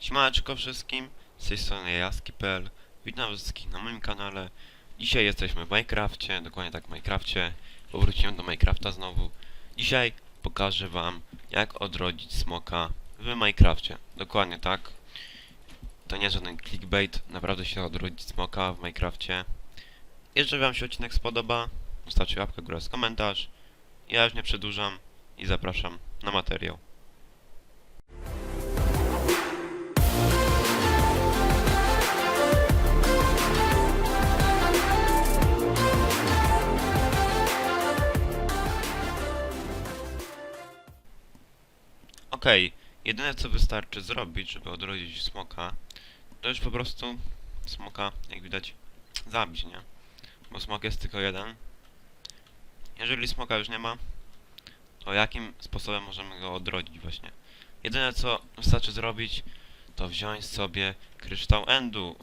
Siemaneczko wszystkim, z tej strony Jaski.pl Witam wszystkich na moim kanale. Dzisiaj jesteśmy w Minecrafcie, dokładnie tak w Minecrafcie. Powróciłem do Minecrafta znowu. Dzisiaj pokażę wam jak odrodzić smoka w Minecrafcie. Dokładnie tak. To nie żaden clickbait, naprawdę się odrodzić smoka w Minecrafcie. Jeżeli wam się odcinek spodoba Zostawcie łapkę górę z komentarz. Ja już nie przedłużam i zapraszam na materiał Okej, jedyne co wystarczy zrobić, żeby odrodzić smoka, to już po prostu smoka, jak widać, zabić, nie? Bo smok jest tylko jeden. Jeżeli smoka już nie ma, to jakim sposobem możemy go odrodzić właśnie? Jedyne co wystarczy zrobić, to wziąć sobie kryształ endu.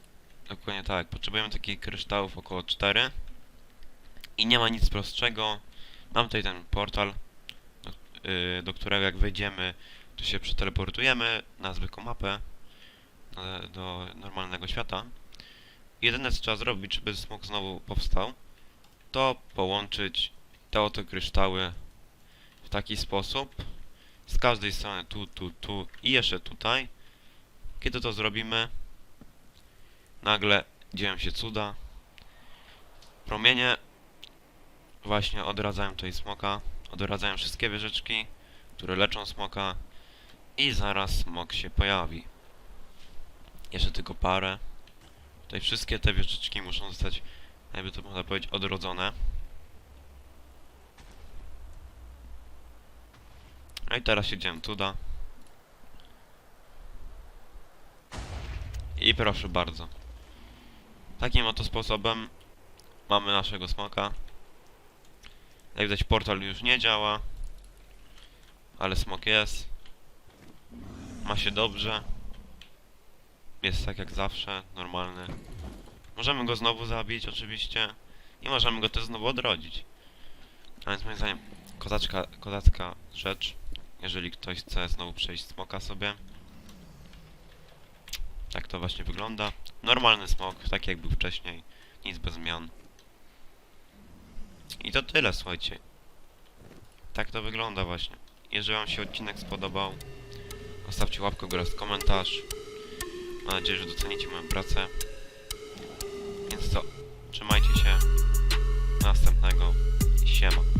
Dokładnie tak, potrzebujemy takich kryształów około 4. I nie ma nic prostszego. Mam tutaj ten portal, do, yy, do którego jak wejdziemy, to się przeteleportujemy na zwykłą mapę do, do normalnego świata. Jedyne co trzeba zrobić, żeby smok znowu powstał, to połączyć te oto kryształy w taki sposób z każdej strony tu, tu, tu i jeszcze tutaj. Kiedy to zrobimy, nagle dzieją się cuda. Promienie właśnie odradzają tutaj smoka, odradzają wszystkie wieżyczki, które leczą smoka i zaraz smok się pojawi. Jeszcze tylko parę. Tutaj wszystkie te wieżyczki muszą zostać, jakby to można powiedzieć, odrodzone. No i teraz się dzieje cuda. I proszę bardzo. Takim oto sposobem mamy naszego smoka. Jak widać portal już nie działa. Ale smok jest. Ma się dobrze. Jest tak jak zawsze, normalny. Możemy go znowu zabić oczywiście. I możemy go też znowu odrodzić. A więc moim zdaniem kozaczka, kozacka rzecz. Jeżeli ktoś chce znowu przejść smoka sobie. Tak to właśnie wygląda. Normalny smok, tak jak był wcześniej. Nic bez zmian. I to tyle, słuchajcie. Tak to wygląda właśnie. Jeżeli wam się odcinek spodobał, zostawcie łapkę w górę z komentarz. Mam nadzieję, że docenicie moją pracę. Więc co, trzymajcie się. Następnego. Siema.